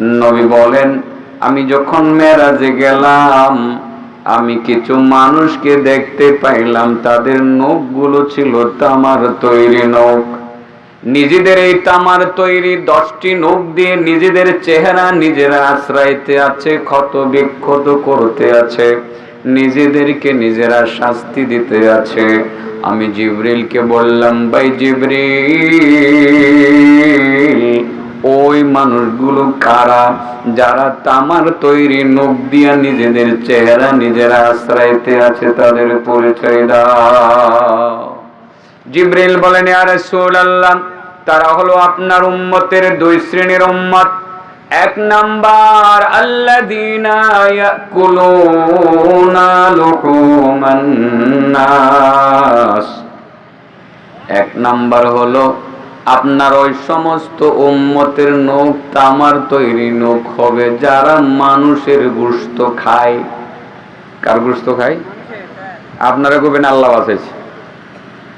নবী বলেন, আমি যখন মেরাজে গেলাম, আমি কিছু মানুষকে দেখতে পাইলাম, তাদের নখগুলো ছিল তামার তৈরি নখ। নিজেদের এই তামার তৈরি দশটি নখ দিয়ে নিজেদের চেহারা নিজেরা আশ্রয়তে আছে, ক্ষত বিক্ষত করতে আছে, নিজেদেরকে নিজেরা শাস্তি দিতে আছে। আমি জিবরিলকে বললাম, ভাই জিবরিল ওই মানুষগুলো কারা? যারা তামার তৈরি নখ দিয়া নিজেদের চেহারা নিজেরা আশ্রয়তে আছে তাদের পরিচয় দাও। জিব্রিল বলেন আর আল্লাহ তারা হলো আপনার উম্মতের দুই শ্রেণির উম্মত। এক নাম্বার, আল্লাযীনা ইয়াকুলুনা লুহুমান নাস। এক নাম্বার হলো আপনার ওই সমস্ত উম্মতের নখ তামার তৈরি নখ হবে, যারা মানুষের গোশত খায়। কার গোশত খায়? আপনারা কবেন আল্লাহ বাঁচাইছে।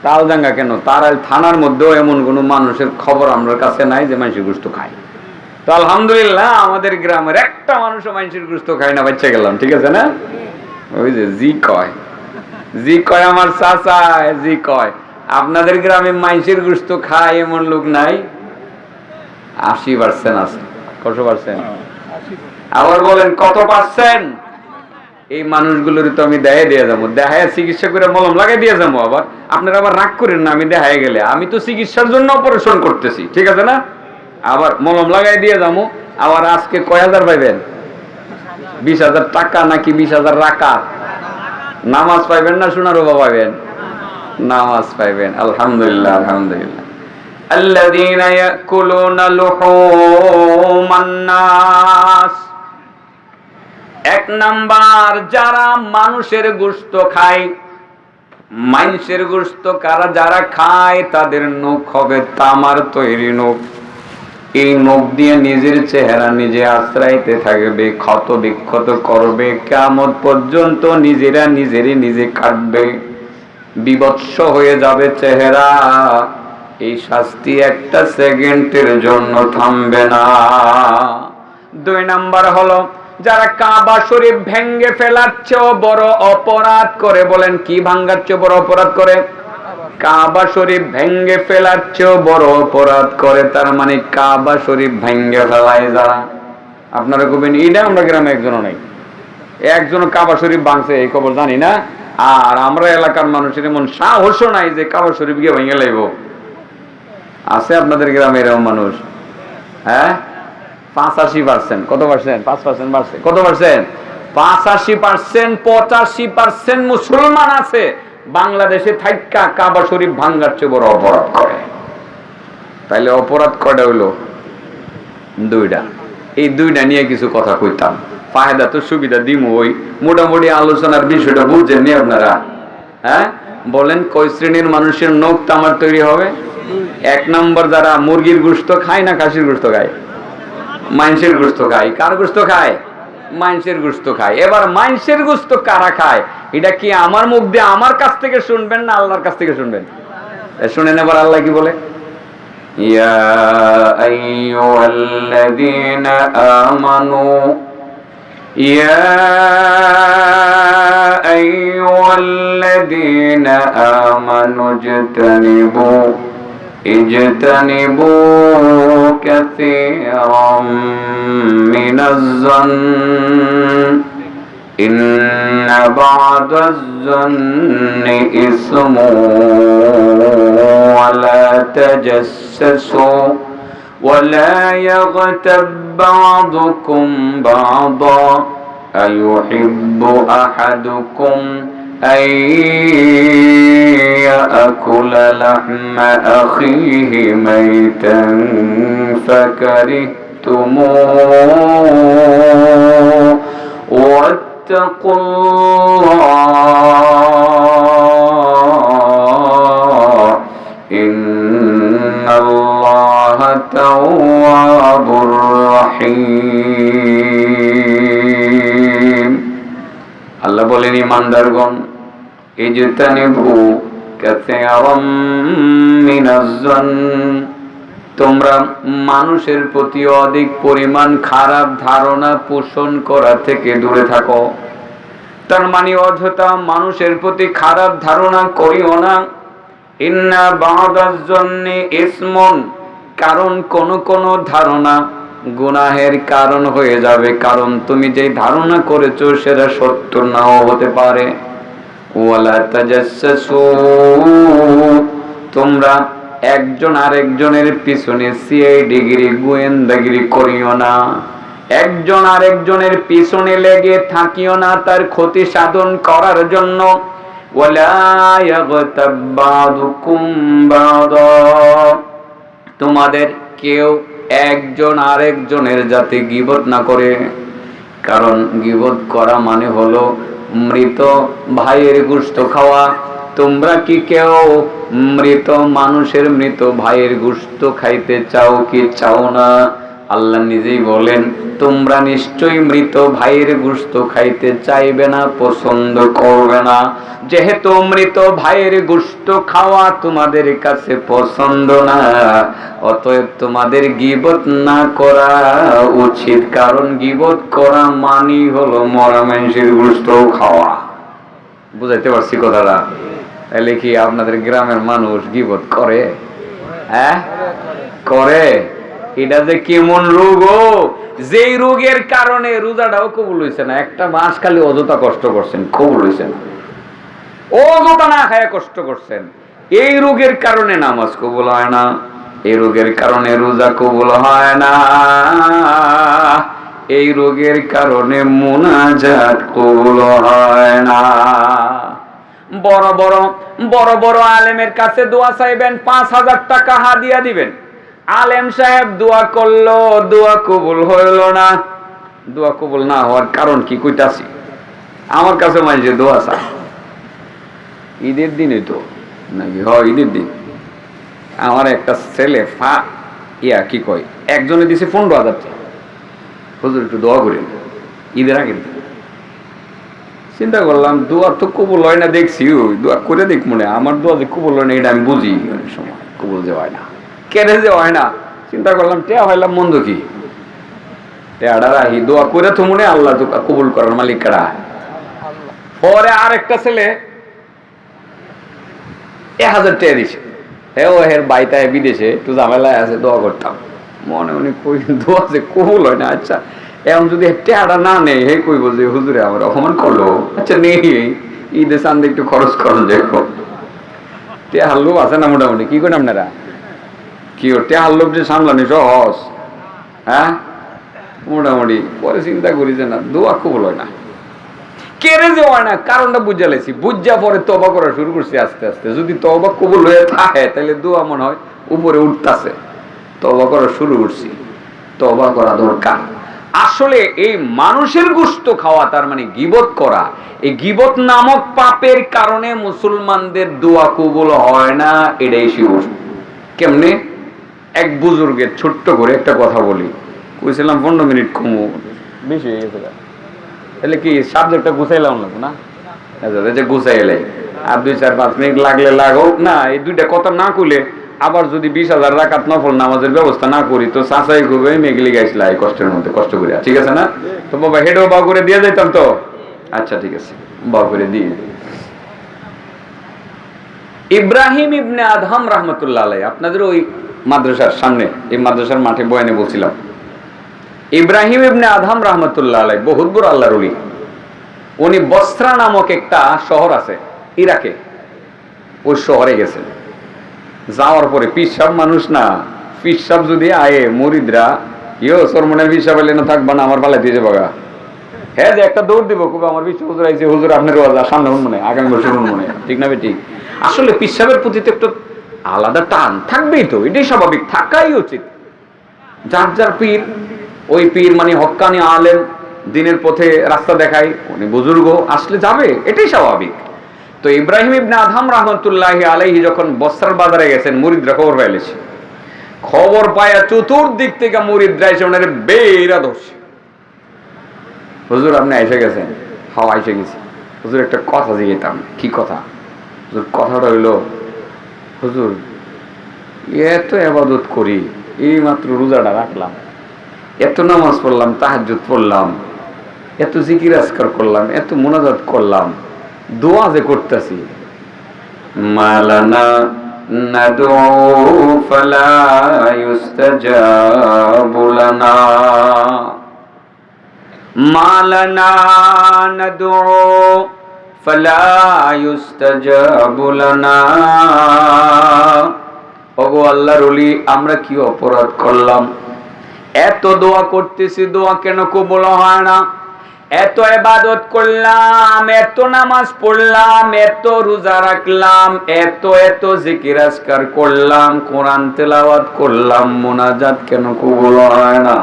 তালজাঙ্গা কেন? তার থানার মধ্যেও এমন কোনো মানুষের খবর আমার কাছে নাই যে মানুষের গুস্ত খায়। তো আলহামদুলিল্লাহ আমাদের গ্রামের একটা মানুষও মানুষের গুস্ত খায় না বাচ্চা গেলাম, ঠিক আছে না? ওই যে জি কয়। জি কয় আমার চাচা, জি কয়। আপনাদের গ্রামে মানুষের গুস্ত খায় এমন লোক নাই। আশি পার্সেন্ট আছে। কত পার্সেন্ট? আবার বলেন, কত পার্সেন্ট? এই মানুষগুলোর তো আমি দেখাই দিয়ে যাব। দেখায় চিকিৎসা করে মলম লাগাই দিয়ে যাব আবার। আপনারা আবার রাগ করেন না, আমি দেখাই গেলে। আমি তো চিকিৎসার জন্য অপারেশন করতেছি, ঠিক আছে না? আবার মলম লাগাই দিয়ে যাব। আবার আজকে কয় হাজার পাইবেন? বিশ হাজার টাকা নাকি বিশ হাজার রাকা নামাজ পাইবেন না, সোনার বাবা পাইবেন? নামাজ পাইবেন আলহামদুলিল্লাহ আলহামদুলিল্লাহ الذين يأكلون لحوم الناس এক নাম্বার যারা মানুষের গোস্ত খায় মানুষের গোস্ত কারা যারা খায় তাদের নখ হবে তামার তৈরি নখ এই নখ দিয়ে নিজের চেহারা নিজে আশ্রাইতে থাকবে ক্ষত বিক্ষত করবে কেমন পর্যন্ত নিজেরা নিজেরই নিজে কাটবে বিবৎস হয়ে যাবে চেহারা। এই শাস্তি একটা সেকেন্ডের জন্য থামবে না। দুই নাম্বার হলো, যারা কাবা শরীফ ভেঙ্গে ফেলার চেয়েও বড় অপরাধ করে, বলেন কি ভাঙ্গার বড় অপরাধ করে? কাবা শরীফ ভেঙ্গে ফেলার চেয়েও বড় অপরাধ করে, তার মানে কাবা শরীফ ভেঙ্গে ফেলায় যারা। আপনারা কবেন এটা আমরা গ্রামে একজনও নেই। একজন কাবা শরীফ ভাঙছে, এই খবর জানি না। আর আমরা এলাকার মানুষের এমন সাহসও নাই যে কাবা শরীফ গিয়ে ভেঙে লাইব। আছে আপনাদের গ্রামে এরকম মানুষ? হ্যাঁ? পাঁচাশি পার্সেন্ট কত পার্সেন্ট পাঁচ পার্সেন্ট বাড়ছে। কত পার্সেন্ট পাঁচাশি পার্সেন্ট পঁচাশি পার্সেন্ট মুসলমান আছে। বাংলাদেশে থাইকা কাবা শরীফ ভাঙ্গার চেয়ে বড় অপরাধ করে। তাইলে অপরাধ কয়টা হইল? দুইটা। এই দুইটা নিয়ে কিছু কথা কইতাম। ফায়দা তো সুবিধা দিম ওই। মোটামুটি আলোচনার বিষয়টা বুঝছেন নি আপনারা? হ্যাঁ? বলেন, কয় শ্রেণির মানুষের নখ তামার তৈরি হবে? এক নম্বর যারা মুরগির গোস্ত খায় না খাসির গোস্ত খায়? মাংসের গোস্ত খায়। কার গোস্ত খায়? মাংসের গোস্ত খায়। এবার মাংসের গোস্ত কারা খায়? এটা কি আমার মুখ দিয়ে আমার কাছ থেকে শুনবেন না আল্লাহর কাছ থেকে শুনবেন? শুনেন এবার আল্লাহ কি বলে? ইয়া আইয়ুহাল্লাযীনা আমানু يا أيها الذين آمنوا اجتنبوا اجتنبوا كثيرا من الظن. إن بعض الظن إثم ولا تجسسوا. ولا يغتب بعضكم بعضا. أيحب أحدكم أن يأكل لحم أخيه ميتا فكرهتموه. واتقوا الله الله تواب رحيم আল্লাহ বলেন ইমানদারগণ ইজতানিবু কাসীরাম মিনাজ-জান তোমরা মানুষের প্রতি অধিক পরিমাণ খারাপ ধারণা পোষণ করা থেকে দূরে থাকো তার মানে অযথা মানুষের প্রতি খারাপ ধারণা করিও না ইন্না বাদার জন্য ইসমন কারণ কোন কোন ধারণা গুনাহের কারণ হয়ে যাবে। কারণ তুমি যে ধারণা করেছ সেটা সত্য নাও হতে পারে। তোমরা একজন আরেকজনের পিছনে সিআই ডিগ্রি গোয়েন্দাগিরি করিও না। একজন আরেকজনের পিছনে লেগে থাকিও না তার ক্ষতি সাধন করার জন্য। ওয়ালা ইয়াগতাব বাদুকুম বাদা। তোমাদের কেউ একজন আরেকজনের যাতে গিবত না করে, কারণ গিবত করা মানে হলো মৃত ভাইয়ের গুস্ত খাওয়া। তোমরা কি কেউ মৃত মানুষের মৃত ভাইয়ের গুস্ত খাইতে চাও কি চাও না? আল্লাহ নিজেই বলেন, তোমরা নিশ্চয়ই মৃত ভাইয়ের গুস্ত খাইতে চাইবে না, পছন্দ করবে না। যেহেতু মৃত ভাইয়ের গুস্ত খাওয়া তোমাদের কাছে পছন্দ না, অতএব তোমাদের গিবত না করা উচিত। কারণ গিবত করা মানি হলো মরা মানুষের গুস্ত খাওয়া। বুঝাইতে পারছি কথাটা? তাহলে কি আপনাদের গ্রামের মানুষ গিবত করে? হ্যাঁ? করে? এটা যে কেমন রোগ, ও। যেই রোগের কারণে রোজাটাও কবুল হয়েছে না, একটা মাস খালি অযথা কষ্ট করছেন, কবুল হয়েছে না। অযথা না খায় কষ্ট করছেন। এই রোগের কারণে নামাজ কবুল হয় না, এই রোগের কারণে রোজা কবুল হয় না। এই রোগের কারণে মোনাজাত কবুল হয় না। বড় বড় বড় বড় আলেমের কাছে দোয়া চাইবেন, পাঁচ হাজার টাকা হাদিয়া দিবেন। আলেম সাহেব দোয়া করল, দোয়া কবুল হইল না। দোয়া কবুল না হওয়ার কারণ কি কইতাছি? আমার কাছে মাঝে দোয়া চায় ঈদের দিনে তো। নাকি হ ঈদের দিন? আমার একটা ছেলে ফা, ইয়া কি কয়? একজনে দিছে পনেরো হাজার টাকা। হুজুর একটু দোয়া করেন। ঈদের আগের দিন। চিন্তা করলাম, দোয়া তো কবুল হয় না, দেখছি দোয়া করে দেখ মনে আমার দোয়া যে কবুল হয় না, এটা আমি বুঝি অনেক সময়। কবুল যে হয় না। কেড়ে যে হয় না, চিন্তা করলাম, টেয়া হইলাম মন্দ কি? টেয়াটা রাহি দোয়া করে আল্লাহ কবুল করার পরে আর একটা ছেলে হাজার টাকা দিছে। হ্যাঁ ও হের বাইতা বিদেশে একটু ঝামেলায় আছে, দোয়া করতাম। মনে মনে কই, দোয়া যে কবুল হয় না আচ্ছা এখন যদি টেহাটা না নেই, হে কইব যে হুজুরে আমার অপমান করল। আচ্ছা নেই ঈদে চান্দে একটু খরচ করুন দেখো টেহার লোক আছে না মোটামুটি? কি করেন আপনারা? কি ও টেহার লোক যে সামলানি সহজ। হ্যাঁ? মোটামুটি, পরে চিন্তা করি যে না, দোয়া কবুল হয় না। কেড়ে যে হয় না, কারণটা বুঝা লেছি। বুঝা পরে তবা করা শুরু করছি আস্তে আস্তে। যদি তবা কবুল হয়ে থাকে, তাহলে দোয়া মনে হয় উপরে উঠতাছে। তবা করা শুরু করছি। তবা করা দরকার। আসলে এই মানুষের গুস্ত খাওয়া, তার মানে গিবত করা, এই গিবত নামক পাপের কারণে মুসলমানদের দোয়া কবুল হয় না, এটাই শিওর। কেমনে? এক বুজুর্গের ছোট্ট করে একটা কথা বলি। কইছিলাম পনেরো মিনিট কমু। বেশি হয়ে গেছে তাহলে কি সাবজেক্টটা গুছাইলাম না না? আচ্ছা যে গুছাই আর দুই চার পাঁচ মিনিট লাগলে লাগুক। না এই দুইটা কথা না কইলে আবার যদি বিশ হাজার রাকাত নফল নামাজের ব্যবস্থা না করি তো চাচাই করবে মেঘলি গাইছিল এই কষ্টের মধ্যে কষ্ট করে ঠিক আছে না? তো বাবা হেডও বা করে দিয়ে যাইতাম তো? আচ্ছা ঠিক আছে। বা করে দিয়ে। ইব্রাহিম ইবনে আদহাম রহমতুল্লাহ আলাই আপনাদের ওই মাদ্রাসার সামনে, এই মাদ্রাসার মাঠে বয়ানে বলছিলাম। ইব্রাহিম ইবনে আধাম রহমতুল্লাহ আলাই বহুত বড় আল্লাহর উলি উনি বস্ত্রা নামক একটা শহর আছে, ইরাকে। ওই শহরে গেছেন যাওয়ার পরে পিসাব মানুষ না পিসাব যদি আয়ে মরিদরা, ইয়ো সর মনে পিসাব এলে না থাকবা না, আমার পালাই দিয়ে বাগা। হ্যাঁ যে একটা দৌড় দিব, খুব আমার বিশ্ব হুজুর আইছে, হুজুর আপনার সামনে মনে, আগামী বছর মনে। ঠিক না ঠিক? আসলে পিসাবের প্রতি তো একটু আলাদা টান থাকবেই তো, এটাই স্বাভাবিক, থাকাই উচিত। যার যার পীর, ওই পীর মানে হক্কানি আলেম, দিনের পথে রাস্তা দেখায়, উনি বুজুর্গ, আসলে যাবে, এটাই স্বাভাবিক। তো ইব্রাহিম ইবনে আদহাম রহমতুল্লাহ আলাইহি যখন বস্ত্রার বাজারে গেছেন, মুরিদরা খবর পাইলেছে খবর পায়া চতুর্দিক থেকে মুরিদরা এসে ওনার বেরা ধরছে। হুজুর, আপনি এসে গেছেন? হাওয়া এসে গেছি। হুজুর, একটা কথা জিগেতাম কি কথা? হুজুর, কথাটা হইল হুজুর এত আবাদত করি এই মাত্র রোজাটা রাখলাম এত নামাজ পড়লাম তাহাজ্জুদ পড়লাম এত জিকির আজকার করলাম এত মোনাজাত করলাম দোয়া যে করতেছি মালানা ندعو فلا يستجاب لنا ما لنا ندعو فلا يستجاب لنا ওগো আল্লাহর ওলি আমরা কি অপরাধ করলাম এত দোয়া করতেছি দোয়া কেন কবুল হয় না এত এবাদত করলাম এত নামাজ পড়লাম এত রোজা রাখলাম এত এত জিকির আজকার করলাম কোরআন তেলাওয়াত করলাম মোনাজাত কেন কবুল হয় না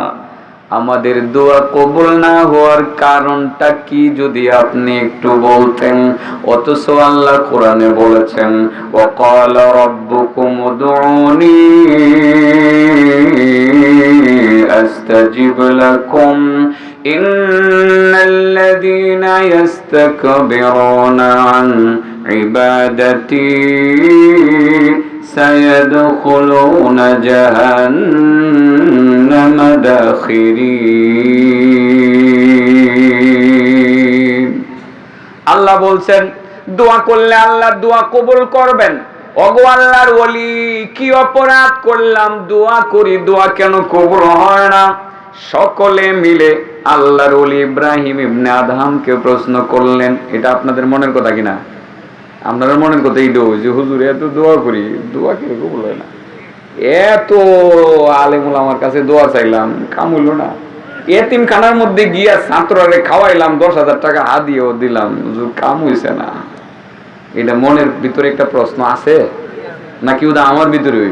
আমাদের দোয়া কবুল না হওয়ার কারণটা কি যদি আপনি একটু বলতেন? অথচ আল্লাহ কোরআনে বলেছেন অকাল রব্বুকুম উদউনি, আস্তাজিব লাকুম, ইন্নাল্লাযীনা ইস্তাকবিরুনা আন ইবাদাতী سيدخلون جهنم داخرين আল্লাহ বলছেন দোয়া করলে আল্লাহ দোয়া কবুল করবেন অগো আল্লাহর ওলি কি অপরাধ করলাম দোয়া করি দোয়া কেন কবুল হয় না সকলে মিলে আল্লাহর ওলি ইব্রাহিম ইবনে আদহামকে প্রশ্ন করলেন এটা আপনাদের মনের কথা কিনা আপনাদের মনের কথা এই যে, হুজুর, এত দোয়া করি, দোয়া কি কবুল হয় না। এত আলেমুল আমার কাছে দোয়া চাইলাম, কাম হইল না। মধ্যে গিয়া ছাত্ররে খাওয়াইলাম, দশ হাজার টাকা দিলাম। কাম হইছে না। এটা মনের ভিতরে একটা প্রশ্ন আছে? নাকি ওটা আমার ভিতরে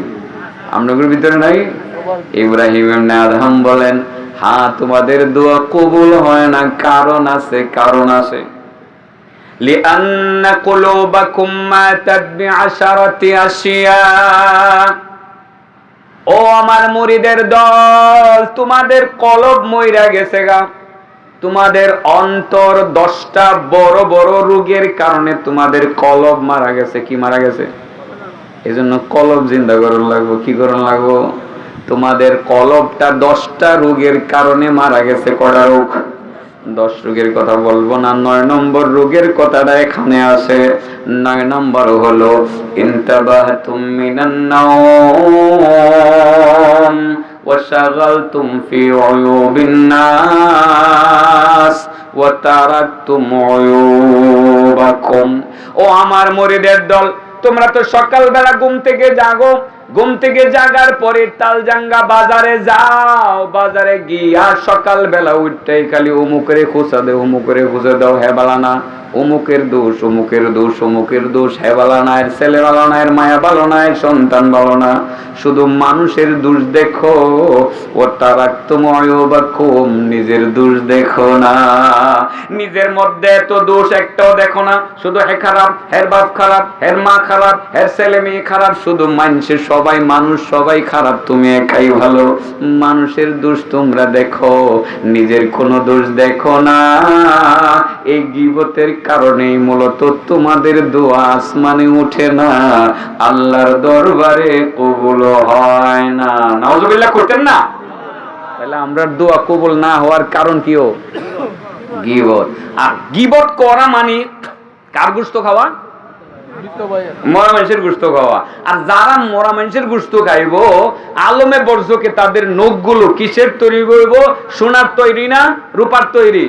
আপনাদের ভিতরে নাই? ইব্রাহিম আদহাম বলেন হ্যাঁ তোমাদের দোয়া কবুল হয় না, কারণ আছে কারণ আছে। لأن قلوبكم ماتت بعشرة أشياء ও আমার মুরিদের দল তোমাদের কলব মইরা গেছে গা তোমাদের অন্তর দশটা বড় বড় রোগের কারণে তোমাদের কলব মারা গেছে কি মারা গেছে এই জন্য কলব জিন্দা করন লাগবো কি করন লাগবো তোমাদের কলবটা দশটা রোগের কারণে মারা গেছে কটা রোগ দশ রোগের কথা বলবো না নয় নম্বর রোগের কথাটা এখানে আছে নয় নম্বর হলো ইন্তাবাহ তুমি وشغلتم في عيوب الناس وتركتم عيوبكم ও আমার মরিদের দল তোমরা তো সকালবেলা ঘুম থেকে জাগো ঘুম থেকে জাগার পরে তালজাঙ্গা বাজারে যাও। বাজারে গিয়া সকালবেলা উঠতে খালি উমুকরে খুঁচা দে উমুকরে খুঁজে দাও হ্যাঁ বালানা। অমুকের দোষ অমুকের দোষ অমুকের দোষ। হ্যাঁ বালানা এর ছেলে বালানা এর মায়া বালানা এর সন্তান বালানা শুধু মানুষের দোষ দেখো ও তারা তোমায় বা কম, নিজের দোষ দেখো না। নিজের মধ্যে এত দোষ একটাও দেখো না। শুধু হে খারাপ, হের বাপ খারাপ, হের মা খারাপ, হের ছেলে মেয়ে খারাপ, শুধু মানুষের সবাই মানুষ, সবাই খারাপ, তুমি একাই ভালো। মানুষের দোষ তোমরা দেখো, নিজের কোনো দোষ দেখো না। এই গিবতের কারণেই মূলত তোমাদের দোয়া আসমানে উঠে না, আল্লাহর দরবারে কবুল হয় না। করতেন না? তাহলে আমরা দোয়া কবুল না হওয়ার কারণ কি ও? গিবত। আর করা মানে কার গুস্ত খাওয়া? মরা মানুষের গুস্ত খাওয়া। আর যারা মরা মানুষের গুস্ত খাইব, আলমে বর্ষকে তাদের নখগুলো কিসের তৈরি করব সোনার তৈরি না রূপার তৈরি?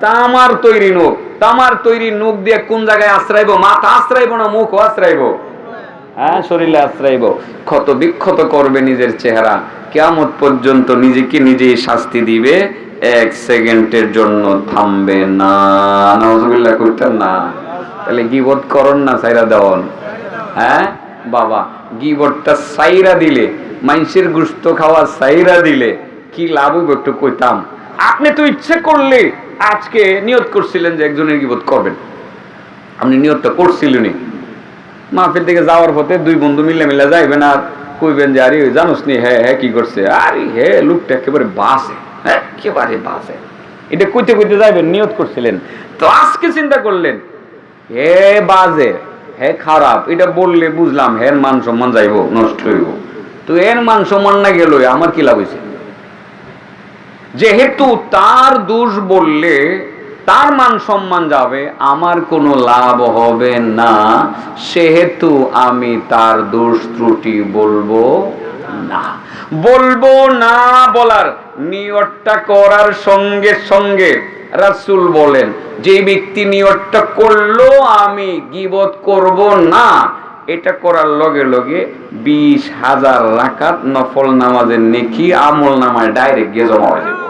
তামার তৈরি নখ। তামার তৈরি নখ দিয়ে কোন জায়গায় আশ্রাইব মাথা আশ্রাইব না মুখ আশ্রাইব হ্যাঁ শরীরে আশ্রাইব ক্ষত বিক্ষত করবে নিজের চেহারা। কেয়ামত পর্যন্ত নিজেকে নিজেই শাস্তি দিবে। এক সেকেন্ডের জন্য থামবে না। করতেন না। তাহলে গিবত করন না সাইরা দেওয়ান। হ্যাঁ বাবা, গিবতটা সাইরা দিলে মানুষের গুস্ত খাওয়া সাইরা দিলে কি লাভ একটু কইতাম। আপনি তো ইচ্ছে করলে আজকে নিয়ত করছিলেন যে একজনের গিবত করবেন। আপনি নিয়তটা করছিলেনই। মাহফিল থেকে যাওয়ার পথে দুই বন্ধু মিলে মিলে যাইবেন আর কইবেন যে, আরে, জানোস নি হ্যাঁ হ্যাঁ কি করছে? আরে হে লোকটা একেবারে বাসে হ্যাঁ একেবারে বাসে এটা কইতে কইতে যাইবেন, নিয়ত করছিলেন। তো আজকে চিন্তা করলেন, হে বাজে, হে খারাপ, এটা বললে বুঝলাম হের মান সম্মান যাইব, নষ্ট হইব। তো এর মান সম্মান না গেল, আমার কি লাভ হয়েছে যেহেতু তার দোষ বললে তার মান সম্মান যাবে, আমার কোনো লাভ হবে না। সেহেতু আমি তার দোষ ত্রুটি বলব না। বলব না বলার নিয়তটা করার সঙ্গে সঙ্গে রাসূল বলেন, যে ব্যক্তি নিয়তটা করল, আমি গিবত করব না। এটা করার লগে লগে বিশ হাজার রাকাত নফল নামাজের নেকি আমল নামায় ডাইরেক্ট গিয়ে জমা হয়ে যাবে।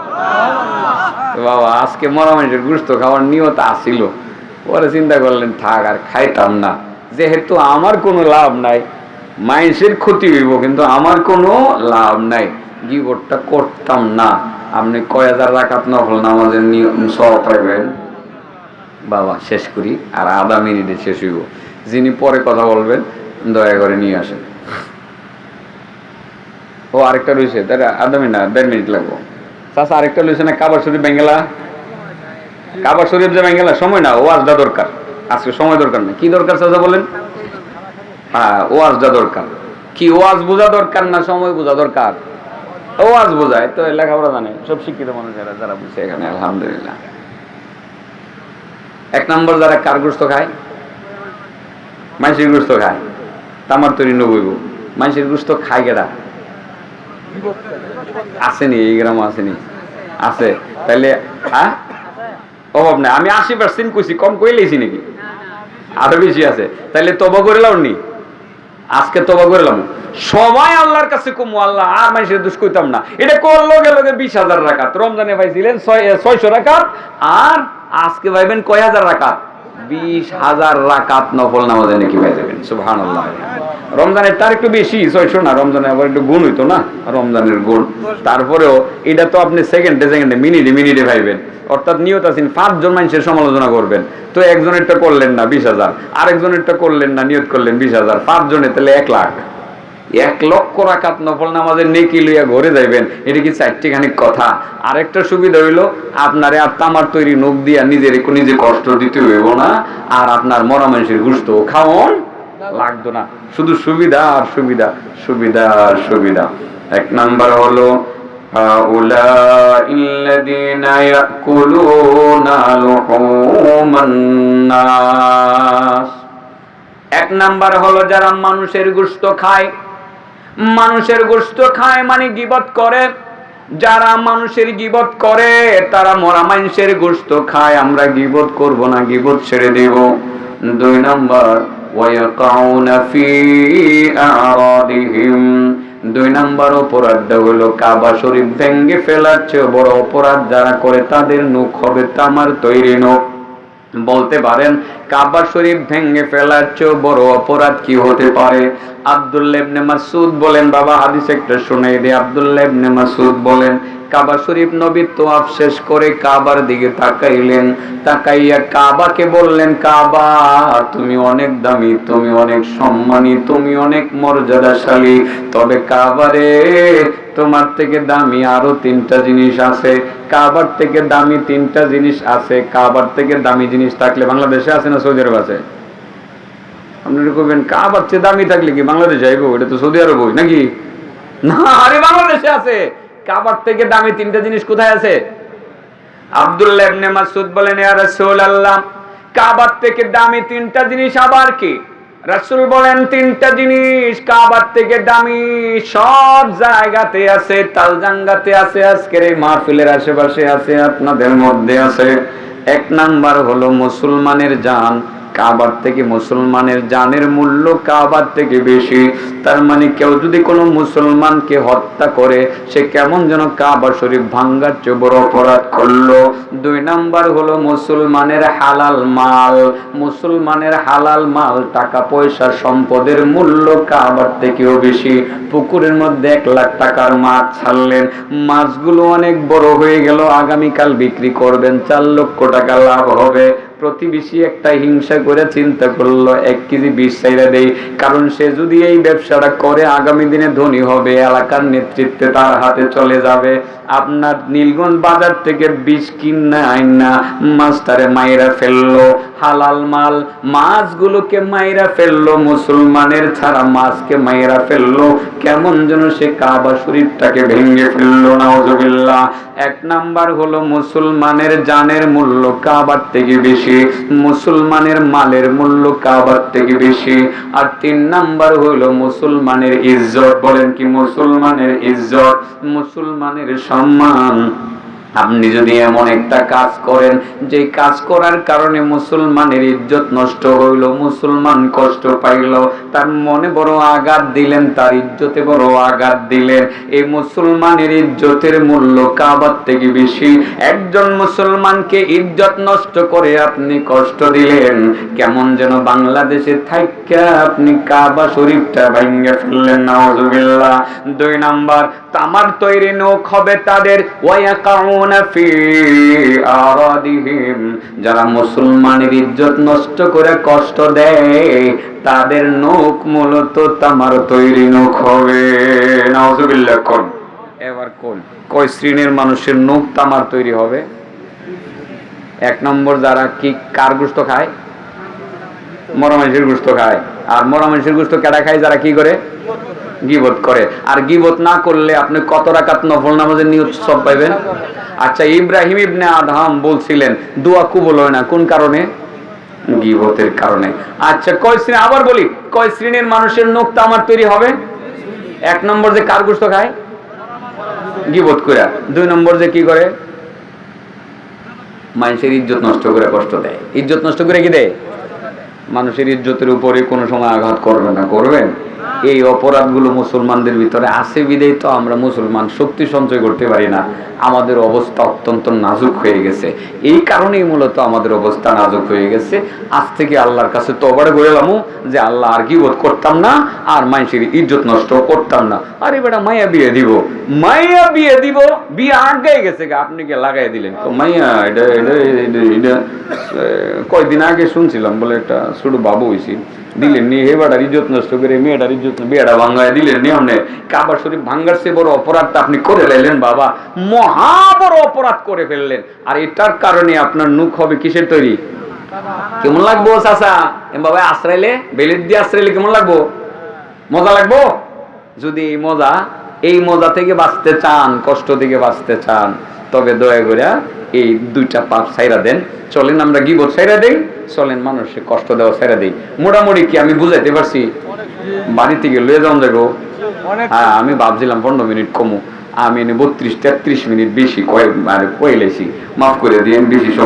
বাবা আজকে মরা মানুষের গুস্ত খাওয়ার নিয়ত আসিল পরে চিন্তা করলেন থাক আর খাইতাম না। যেহেতু আমার কোনো লাভ নাই মাইন্সের ক্ষতি হইব কিন্তু আমার কোনো লাভ নাই। গিবরটা করতাম না। আপনি কয় হাজার রাখাত নফল নামাজের নিয়ম সহ পাইবেন? বাবা শেষ করি আর আধা মিনিটে শেষ হইব। যিনি পরে কথা বলবেন, দয়া করে নিয়ে আসেন। ও আরেকটা রয়েছে তার আধা মিনিট না, দেড় মিনিট লাগবো। চাষা আরেকটা রয়েছে না, কাবার শরীফ বেঙ্গেলা কাবার শরীফ যে বেঙ্গেলা সময় না, ওয়াজটা দরকার। আজকে সময় দরকার না। কি দরকার চাষা বলেন? হ্যাঁ ওয়াজটা দরকার। কি ওয়াজ বোঝা দরকার না সময় বোঝা দরকার? ওয়াজ বোঝায়, তো লেখাপড়া জানে, সব শিক্ষিত মানুষেরা যারা বুঝছে এখানে, আলহামদুলিল্লাহ। এক নম্বর যারা কার গোস্ত খায় মাইসির গোস্ত খায়। তামার তৈরি নবইব মাইসির গোস্ত খায় গেরা আসেনি, এই গ্রামে আসেনি। আছে। তাইলে হ্যাঁ অভাব নাই। আমি আশি পার্সেন্ট কইছি, কম কই লেছি নাকি? আরও বেশি আছে। তাইলে তবা করে লাও নি? আজকে তবা করে লাম। সবাই আল্লাহর কাছে কুমু, আল্লাহ, আর মানুষের দুষ কইতাম না। এটা কর লগে লগে বিশ হাজার রাকাত। রমজানে পাইছিলেন ছয়শো রাকাত, আর আজকে পাইবেন কয় হাজার রাকাত? বিশ হাজার রাকাত নফল নামাজে নাকি যাবেন সুহান রমজানের তার একটু বেশি ছয়শো না, রমজানের আবার একটু গুণ হইতো না, রমজানের গুণ। তারপরেও এটা তো আপনি সেকেন্ডে সেকেন্ডে মিনিটে মিনিটে ভাইবেন। অর্থাৎ নিয়ত আছেন, পাঁচজন মানুষের সমালোচনা করবেন। তো একজনেরটা করলেন না বিশ হাজার, আরেকজনেরটা করলেন না, নিয়ত করলেন বিশ হাজার পাঁচজনে তাহলে এক লাখ। এক লক্ষ রাকাত নফল নামাজের নেকি লইয়া ঘরে যাইবেন এটা কি চারটি খানিক কথা আরেকটা সুবিধা হইলো আপনারে আর তামার তৈরি নখ দিয়া নিজের একটু নিজে কষ্ট দিতে হইব না আর আপনার মরা মানুষের গুস্ত খাওয়ন লাগতো না শুধু সুবিধা আর সুবিধা সুবিধা আর সুবিধা এক নাম্বার হলো هؤلاء الذين يأكلون لحوم الناس এক নাম্বার হলো যারা মানুষের গোস্ত খায় মানুষের গোস্ত খায় মানে গিবত করে। যারা মানুষের গিবত করে, তারা মরা মানুষের গোস্ত খায়। আমরা গিবত করব না, গিবত ছেড়ে দেব। দুই নাম্বার দুই নাম্বার অপরাধটা হলো কাবা শরীফ ভেঙ্গে ফেলার চেয়ে বড় অপরাধ যারা করে, তাদের নখ হবে তামার তৈরি নখ। বলতে পারেন, কাবা শরীফ ভেঙে ফেলার চেয়ে বড় অপরাধ কি হতে পারে? আব্দুল্লাহ মাসুদ বলেন, বাবা, হাদিস একটা শুনে দিয়ে আব্দুল্লাহ মাসুদ বলেন কাবা শরীফ নবী তোয়াফ শেষ করে কাবার দিকে তাকাইলেন। তাকাইয়া কাবাকে বললেন, কাবা, তুমি অনেক দামি, তুমি অনেক সম্মানী, তুমি অনেক মর্যাদাশালী। তবে কাবারে তোমার থেকে দামি আরও তিনটা জিনিস আছে। কাবার থেকে দামি তিনটা জিনিস আছে। কাবার থেকে দামি জিনিস থাকলে বাংলাদেশে আছে না সৌদি আরব আছে? আপনারা কইবেন, কাবার চেয়ে দামি থাকলে কি বাংলাদেশে আইবো? এটা তো সৌদি আরব নাকি? না, আরে বাংলাদেশে আছে। কাবার থেকে দামি তিনটা জিনিস কোথায় আছে? আব্দুল্লাহ ইবনে বলেন, ইয়া কাবার থেকে দামি তিনটা জিনিস আবার কি? রাসূল বলেন, তিনটা জিনিস কাবার থেকে দামি সব জায়গাতে আছে, তালজাঙ্গাতে আছে, আজকের এই মাহফিলের আশেপাশে আছে, আপনাদের মধ্যে আছে। এক নাম্বার হলো মুসলমানের জান কাবার থেকে মুসলমানের জানের মূল্য কাবার থেকে বেশি। তার মানে কেউ যদি কোনো মুসলমানকে হত্যা করে, সে কেমন যেন কাবা শরীফ ভাঙ্গার চেয়ে বড় অপরাধ করল। দুই নাম্বার হলো মুসলমানের হালাল মাল। মুসলমানের হালাল মাল টাকা পয়সা সম্পদের মূল্য কাবার থেকেও বেশি। পুকুরের মধ্যে এক লাখ টাকার মাছ ছাড়লেন। মাছগুলো অনেক বড় হয়ে গেল, আগামীকাল বিক্রি করবেন, চার লক্ষ টাকা লাভ হবে। প্রতিবেশী একটা হিংসা করে চিন্তা করল, এক কেজি বিষ চাইরা দেই। কারণ সে যদি এই ব্যবসাটা করে, আগামী দিনে ধনী হবে, এলাকার নেতৃত্বে তার হাতে চলে যাবে। আপনার নীলগঞ্জ বাজার থেকে বিষ কিনা আইনা, মাস্টারে মাইরা ফেলল। হালাল মাল মাছগুলোকে মাইরা ফেলল, মুসলমানের ছাড়া মাছকে মাইরা ফেলল। কেমন যেন সে কাবা শরীরটাকে ভেঙে ফেলল, নাউজুবিল্লাহ। এক নাম্বার হলো মুসলমানের জানের মূল্য কাবার থেকে বেশি। মুসলমানের মালের মূল্য কাবার থেকে বেশি। আর তিন নাম্বার হলো মুসলমানের ইজ্জত। বলেন কি মুসলমানের ইজ্জত? মুসলমানের সম্মান। আপনি যদি এমন একটা কাজ করেন যে কাজ করার কারণে মুসলমানের ইজ্জত নষ্ট হইল, মুসলমান কষ্ট পাইল, তার মনে বড় আঘাত দিলেন, তার ইজ্জতে বড় আঘাত দিলেন। এই মুসলমানের ইজ্জতের মূল্য কাবার থেকে বেশি। একজন মুসলমানকে ইজ্জত নষ্ট করে আপনি কষ্ট দিলেন, কেমন যেন বাংলাদেশে থাইকা আপনি কাবা শরীফটা ভাঙ্গে ফেললেন, নাউজুবিল্লাহ। দুই নাম্বার, তামার তৈরি নৌক হবে তাদের ওয়াকাউনা যারা মুসলমানের ইজ্জত নষ্ট করে কষ্ট দেয়, তাদের নৌক মূলত তামার তৈরি নৌক হবে। কোন? এবার কোন? কয় শ্রেণির মানুষের নৌক তামার তৈরি হবে? এক নম্বর, যারা কি কার গুস্ত খায়? মরা মানুষের গুস্ত খায়। আর মরা মানুষের গুস্ত কেডা খায়? যারা কি করে? গিবত করে। আর গিবত না করলে আপনি কত রাকাত নফল নামাজের নিয়ত সব পাইবেন? আচ্ছা ইব্রাহিম ইবনে আদহাম বলছিলেন, দোয়া কবুল হয় না। কোন কারণে? গিবতের কারণে। আচ্ছা কয় শ্রেণি? আবার বলি, কয় শ্রেণির মানুষের নোকতা আমার তৈরি হবে? এক নম্বর যে কার গুস্ত খায়? গিবত করে দুই নম্বর যে কি করে? মানুষের ইজ্জত নষ্ট করে কষ্ট দেয়। ইজ্জত নষ্ট করে কি দেয়? মানুষের ইজ্জতের উপরে কোনো সময় আঘাত করবে না। করবেন? এই অপরাধগুলো মুসলমানদের ভিতরে আছে বিদেই তো আমরা মুসলমান শক্তি সঞ্চয় করতে পারি না। আমাদের অবস্থা অত্যন্ত নাজুক হয়ে গেছে। এই কারণেই মূলত আমাদের অবস্থা নাজুক হয়ে গেছে। আজ থেকে আল্লাহর কাছে তবারে গেলাম যে আল্লাহ আর কি বোধ করতাম না, আর মানুষের ইজ্জত নষ্ট করতাম না। আরে বেটা মাইয়া বিয়ে দিব। মাইয়া বিয়ে দিব? বিয়ে আগে গেছে আপনি কে লাগাই দিলেন? তো মাইয়া এটা এটা এটা কয়দিন আগে শুনছিলাম বলে একটা ছোট বাবু হয়েছি দিলেন নিয়ে হেবাটার ইজ্জত নষ্ট করে, মেয়েটার ইজ্জত ভাঙ্গায় দিলেন নিয়ে অনেক কাবার শরীফ ভাঙ্গার সে বড় অপরাধটা আপনি করে লাইলেন বাবা। মহা বড় অপরাধ করে ফেললেন। আর এটার কারণে আপনার মুখ হবে কিসের তৈরি? কেমন লাগবো বাবা আশ্রাইলে বেলেট দিয়ে আশ্রাইলে কেমন লাগবো? মজা লাগবো? যদি এই মজা এই মজা থেকে বাঁচতে চান, কষ্ট থেকে বাঁচতে চান তবে দয়া করে এই দুইটা পাপ সাইরা দেন। চলেন আমরা গিবত সাইরা দেই। চলেন মানুষকে কষ্ট দেওয়া সাইরা দেই। মোটামুটি কি আমি বুঝাইতে পারছি? বাড়ি থেকে লয়ে যাওয়া যাব হ্যাঁ আমি ভাবছিলাম পনেরো মিনিট কমু। আমি এনে বত্রিশ তেত্রিশ মিনিট বেশি কয়েক মানে কইলেছি লেছি মাফ করে দিয়ে বেশি সময়